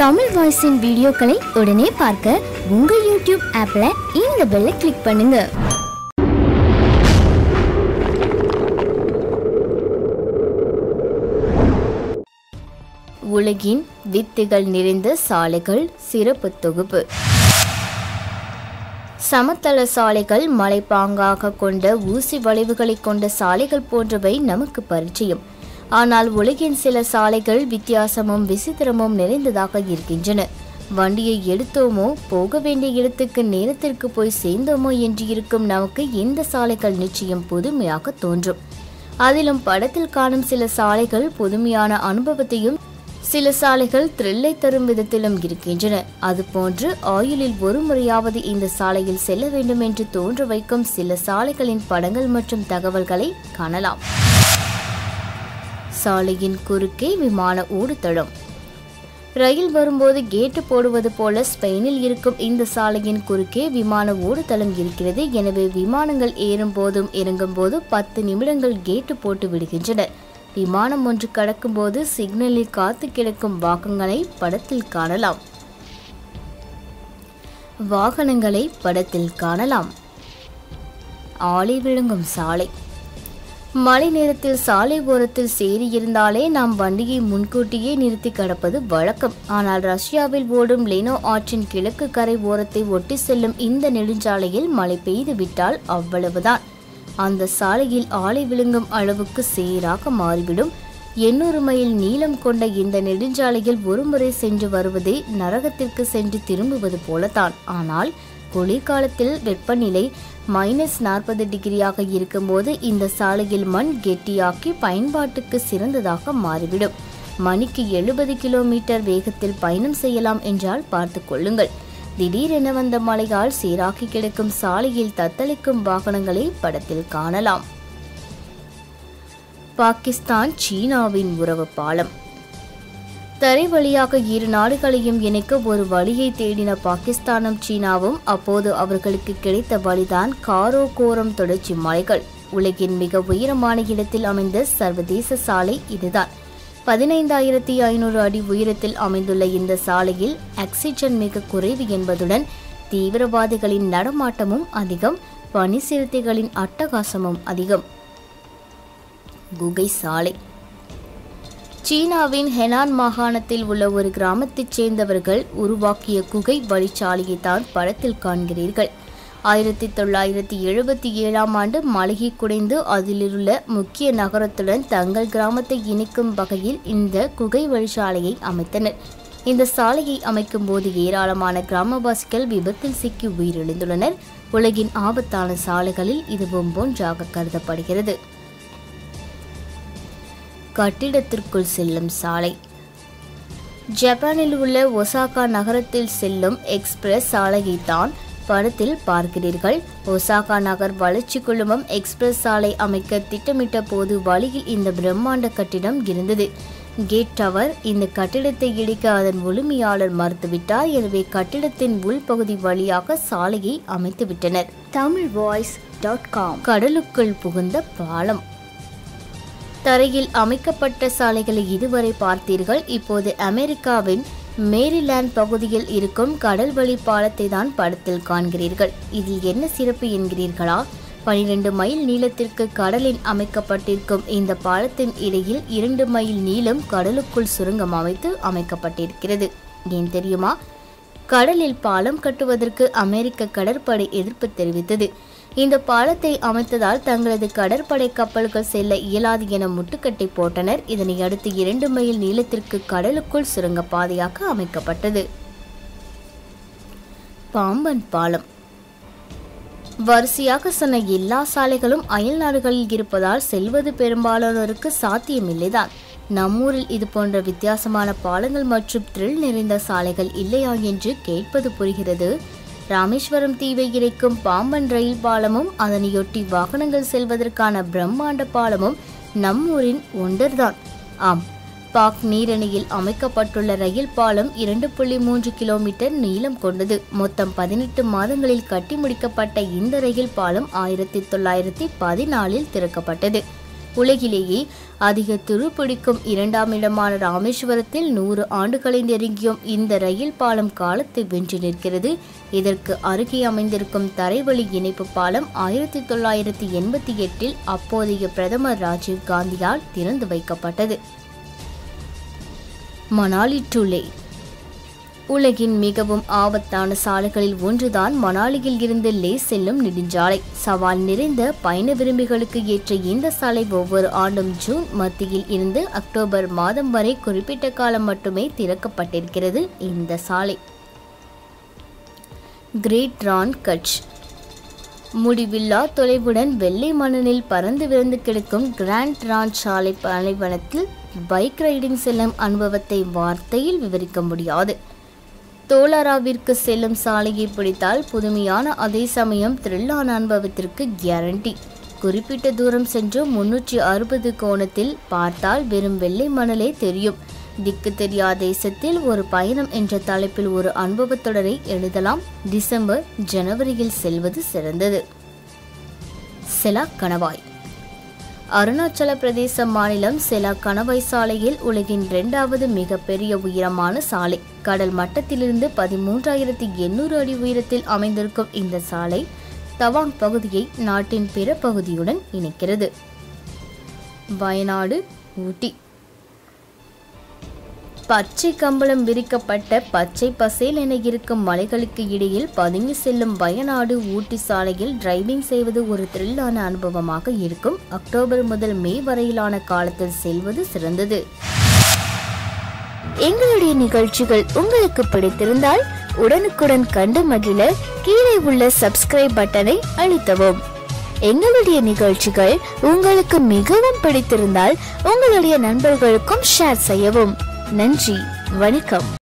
தமிழ் வாய்ஸின் வீடியோக்களை உடனே பார்க்க உங்கள் யூடியூப் ஆப்பில் இந்த பெல்லை கிளிக் பண்ணுங்க. உலகின் வித்துகள் நிறைந்த சாலைகள் சிறப்பு தொகுப்பு. சமத்தள சாலைகள் மலைப்பாங்காக கொண்ட ஊசி வளைவுகளை கொண்ட சாலைகள் போன்றவை நமக்கு பரிச்சயம். ஆனால் உலகின் சில சாலைகள் வித்தியாசமும் விசித்திரமும் நிறைந்ததாக இருக்கின்றன. வண்டியை எடுத்தோமோ போக வேண்டிய இடத்துக்கு நேரத்திற்கு போய் சேர்ந்தோமோ என்று இருக்கும் நமக்கு இந்த சாலைகள் நிச்சயம் புதுமையாக தோன்றும். அதிலும் படத்தில் காணும் சில சாலைகள் புதுமையான அனுபவத்தையும் சில சாலைகள் த்ரில்லை தரும் விதத்திலும் இருக்கின்றன. அதுபோன்று ஆயுளில் ஒரு முறையாவது இந்த சாலையில் செல்ல வேண்டும் என்று தோன்ற வைக்கும் சில சாலைகளின் படங்கள் மற்றும் தகவல்களை காணலாம். சாலையின் குறுக்கே விமான ஓடுதளம் ரயில் வரும்போது கேட்டு போடுவது போல ஸ்பெயினில் இருக்கும் இந்த சாலையின் குறுக்கே விமான ஓடுதளம் இருக்கிறது. எனவே விமானங்கள் ஏறும் போதும் இறங்கும் போது பத்து நிமிடங்கள் கேட்டு போட்டு விடுகின்றன. விமானம் ஒன்று கடக்கும்போது சிக்னலில் காத்து கிடக்கும் வாகனங்களை படத்தில் காணலாம். வாகனங்களை படத்தில் காணலாம். ஆலை விழுங்கும் சாலை. மழை நேரத்தில் சாலை ஓரத்தில் சேரி இருந்தாலே நாம் வண்டியை முன்கூட்டியே நிறுத்தி கடப்பது வழக்கம். ஆனால் ரஷ்யாவில் ஓடும் லெனோ ஆற்றின் கிழக்கு கரை ஓரத்தை ஒட்டி செல்லும் இந்த நெடுஞ்சாலையில் மழை பெய்து விட்டால் அவ்வளவுதான். அந்த சாலையில் ஆலை விழுங்கும் அளவுக்கு சேராக மாறிவிடும். எண்ணூறு மைல் நீளம் கொண்ட இந்த நெடுஞ்சாலையில் ஒருமுறை சென்று வருவதே நரகத்திற்கு சென்று திரும்புவது போலத்தான். ஆனால் குளிர்காலத்தில் வெப்பநிலை மைனஸ் நாற்பது டிகிரியாக இருக்கும்போது இந்த சாலையில் மண் கெட்டியாக்கி பயன்பாட்டுக்கு சிறந்ததாக மாறிவிடும். மணிக்கு எழுபது கிலோமீட்டர் வேகத்தில் பயணம் செய்யலாம் என்றால் பார்த்து கொள்ளுங்கள். திடீரென வந்த மழையால் சீராக்கி கிடக்கும் சாலையில் தத்தளிக்கும் வாகனங்களை படத்தில் காணலாம். பாகிஸ்தான் சீனாவின் உறவு பாலம். தரை வழியாக இரு நாடுகளையும் இணைக்க ஒரு வழியை தேடின பாகிஸ்தானும் சீனாவும் அப்போது அவர்களுக்கு கிடைத்த வழிதான் காரோ கோரம் தொடர்ச்சி மலைகள். உலகின் மிக உயரமான இடத்தில் அமைந்த சர்வதேச சாலை இதுதான். பதினைந்தாயிரத்தி ஐநூறு அடி உயரத்தில் அமைந்துள்ள இந்த சாலையில் ஆக்சிஜன் மிக குறைவு என்பதுடன் தீவிரவாதிகளின் நடமாட்டமும் அதிகம் பனி சிறுத்தைகளின் அட்டகாசமும் அதிகம். குகை சாலை. சீனாவின் ஹெனான் மாகாணத்தில் உள்ள ஒரு கிராமத்தைச் சேர்ந்தவர்கள் உருவாக்கிய குகை வழிச்சாலையை தான் படத்தில் காண்கிறீர்கள். ஆயிரத்தி தொள்ளாயிரத்தி எழுபத்தி ஏழாம் ஆண்டு மளிகை குடைந்து அதிலுள்ள முக்கிய நகரத்துடன் தங்கள் கிராமத்தை இணைக்கும் வகையில் இந்த குகை வழிச்சாலையை அமைத்தனர். இந்த சாலையை அமைக்கும் போது ஏராளமான கிராமவாசிகள் விபத்தில் சிக்கி உயிரிழந்துள்ளனர். உலகின் ஆபத்தான சாலைகளில் இதுவும் ஒன்றாக கருதப்படுகிறது. கட்டிடத்திற்குள் செல்லும் சாலை. ஜப்பானில் உள்ள ஒசாகா நகரத்தில் செல்லும் எக்ஸ்பிரஸ் சாலையைத்தான் படத்தில் பார்க்கிறீர்கள். ஒசாகா நகர் வளர்ச்சி குழுமம் எக்ஸ்பிரஸ் சாலை அமைக்க திட்டமிட்ட போது வழியில் இந்த பிரம்மாண்ட கட்டிடம் இருந்தது. கேட் டவர் இந்த கட்டிடத்தை இடிக்க அதன் உரிமையாளர் மறுத்துவிட்டார். எனவே கட்டிடத்தின் உள்பகுதி வழியாக சாலையை அமைத்துவிட்டனர். Tamil voice dot com. கடலுக்குள் புகுந்த பாலம். தரையில் அமைக்கப்பட்ட சாலைகளை இதுவரை பார்த்தீர்கள். இப்போது அமெரிக்காவின் மேரிலாந்து பகுதியில் இருக்கும் கடல் வழி பாலத்தை தான் படத்தில் காண்கிறீர்கள். இதில் என்ன சிறப்பு என்கிறீர்களா? பனிரெண்டு மைல் நீளத்திற்கு கடலில் அமைக்கப்பட்டிருக்கும் இந்த பாலத்தின் இடையில் இரண்டு மைல் நீளம் கடலுக்குள் சுரங்கம் அமைத்து அமைக்கப்பட்டிருக்கிறது. ஏன் தெரியுமா? கடலில் பாலம் கட்டுவதற்கு அமெரிக்க கடற்படை எதிர்ப்பு தெரிவித்தது. இந்த பாலத்தை அமைத்ததால் தங்களது கடற்படை கப்பல்கள் செல்ல இயலாது என முட்டுக்கட்டை போட்டனர். இதனை அடுத்து இரண்டு மைல் நீளத்திற்கு கடலுக்குள் சுரங்கப்பாதையாக அமைக்கப்பட்டது. பாம்பன் பாலம். வரிசையாக சொன்ன எல்லா சாலைகளும் அயல் நாடுகளில் இருப்பதால் செல்வது பெரும்பாலானோருக்கு சாத்தியமில்லைதான். நம்மூரில் இது போன்ற வித்தியாசமான பாலங்கள் மற்றும் த்ரில் நிறைந்த சாலைகள் இல்லையா என்று கேட்பது புரிகிறது. ராமேஸ்வரம் தீவை இணைக்கும் பாம்பன் ரயில் பாலமும் அதனையொட்டி வாகனங்கள் செல்வதற்கான பிரம்மாண்ட பாலமும் நம்மூரின் ஒன்றர்தான் ஆம் பாக் நீரணியில் அமைக்கப்பட்டுள்ள ரயில் பாலம் இரண்டு புள்ளி மூன்று கிலோமீட்டர் நீளம் கொண்டது. மொத்தம் பதினெட்டு மாதங்களில் கட்டி முடிக்கப்பட்ட இந்த ரயில் பாலம் ஆயிரத்தி தொள்ளாயிரத்தி பதினாலில் திறக்கப்பட்டது. உலகிலேயே அதிக துருப்பிடிக்கும் இரண்டாம் இடமான ராமேஸ்வரத்தில் நூறு ஆண்டுகளை நெருங்கியும் இந்த ரயில் பாலம் காலத்தை வென்று நிற்கிறது. இதற்கு அருகே அமைந்திருக்கும் தரைவழி இணைப்பு பாலம் ஆயிரத்தி தொள்ளாயிரத்தி எண்பத்தி எட்டில் அப்போதைய பிரதமர் ராஜீவ் காந்தியால் திறந்து வைக்கப்பட்டது. மணாலி டு உலகின் மிகவும் ஆபத்தான சாலைகளில் ஒன்றுதான் மணாலியில் இருந்து லே செல்லும் நெடுஞ்சாலை. சவால் நிறைந்த பயண விரும்பிகளுக்கு ஏற்ற இந்த சாலை ஒவ்வொரு ஆண்டும் ஜூன் மத்தியில் இருந்து அக்டோபர் மாதம் வரை குறிப்பிட்ட காலம் மட்டுமே திறக்கப்பட்டிருக்கிறது இந்த சாலை. கிரேட் ரான் கட்ச். முடிவில்லா தொலைவுடன் வெள்ளை மணலில் பறந்து விழுந்து கிடக்கும் கிராண்ட் ரான் சாலை பாலைவனத்தில் பைக் ரைடிங் செல்லும் அனுபவத்தை வார்த்தையில் விவரிக்க முடியாது. தோலாராவிற்கு செல்லும் சாலையை பிடித்தால் புதுமையான அதே சமயம் த்ரில்லான அனுபவத்திற்கு கேரண்டி குறிப்பிட்ட தூரம் சென்று முன்னூற்றி அறுபது கோணத்தில் பார்த்தால் வெறும் வெள்ளை மணலே தெரியும். திக்கு தெரியா தேசத்தில் ஒரு பயணம் என்ற தலைப்பில் ஒரு அனுபவத் தொடரை எழுதலாம். டிசம்பர் ஜனவரியில் செல்வது சிறந்தது. செலா கணவாய். அருணாச்சல பிரதேச மாநிலம் செலா கணவாய் சாலையில் உலகின் இரண்டாவது மிகப்பெரிய உயரமான சாலை. கடல் மட்டத்திலிருந்து பதிமூன்றாயிரத்தி எண்ணூறு அடி உயரத்தில் அமைந்திருக்கும் இந்த சாலை தவாங் பகுதியை நாட்டின் பிற பகுதியுடன் இணைக்கிறது. வயநாடு ஊட்டி. பச்சை கம்பளம் விரிக்கப்பட்ட பச்சை பசேல் என இருக்கும் மலைகளுக்கு இடையில் பதுங்கி செல்லும் வயநாடு ஊட்டி சாலையில் டிரைவிங் செய்வது ஒரு த்ரில்லான அனுபவமாக இருக்கும். அக்டோபர் முதல் மே வரையிலான காலத்தில் செல்வது சிறந்தது. எங்களுடைய நிகழ்ச்சிகள் உங்களுக்கு பிடித்திருந்தால் உடனுக்குடன் கண்டு மகிழ கீழே உள்ள சப்ஸ்கிரைப் பட்டனை அழுத்தவும். எங்களுடைய நிகழ்ச்சிகள் உங்களுக்கு மிகவும் பிடித்திருந்தால் உங்களுடைய நண்பர்களுக்கும் ஷேர் செய்யவும். நன்றி வணக்கம்.